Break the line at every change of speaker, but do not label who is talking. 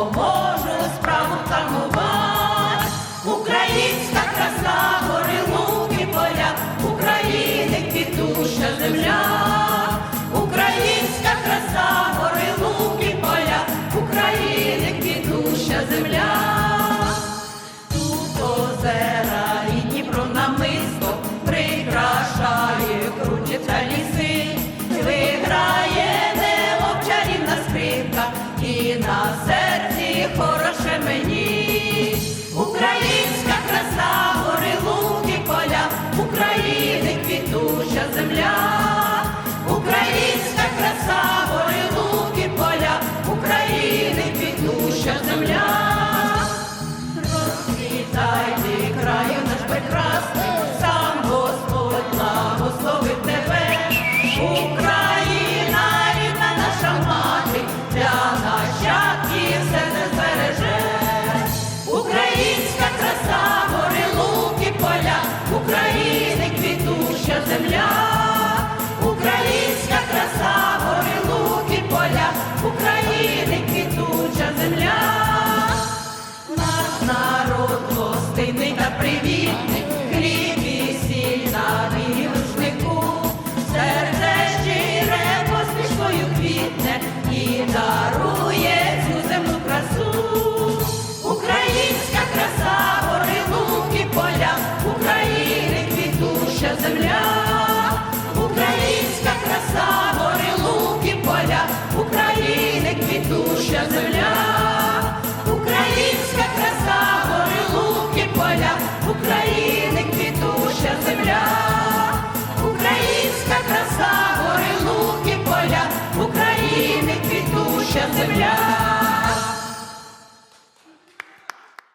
допоможе справу втамувати. Українська краса, гори, луки, поля, України квітуща земля, українська краса, гори, луки, поля, України квітуща земля, тут озера і Дніпро намисто прикрашає круті та ліси, виграє. І на землю Україні, Україні. taken down. наша земля.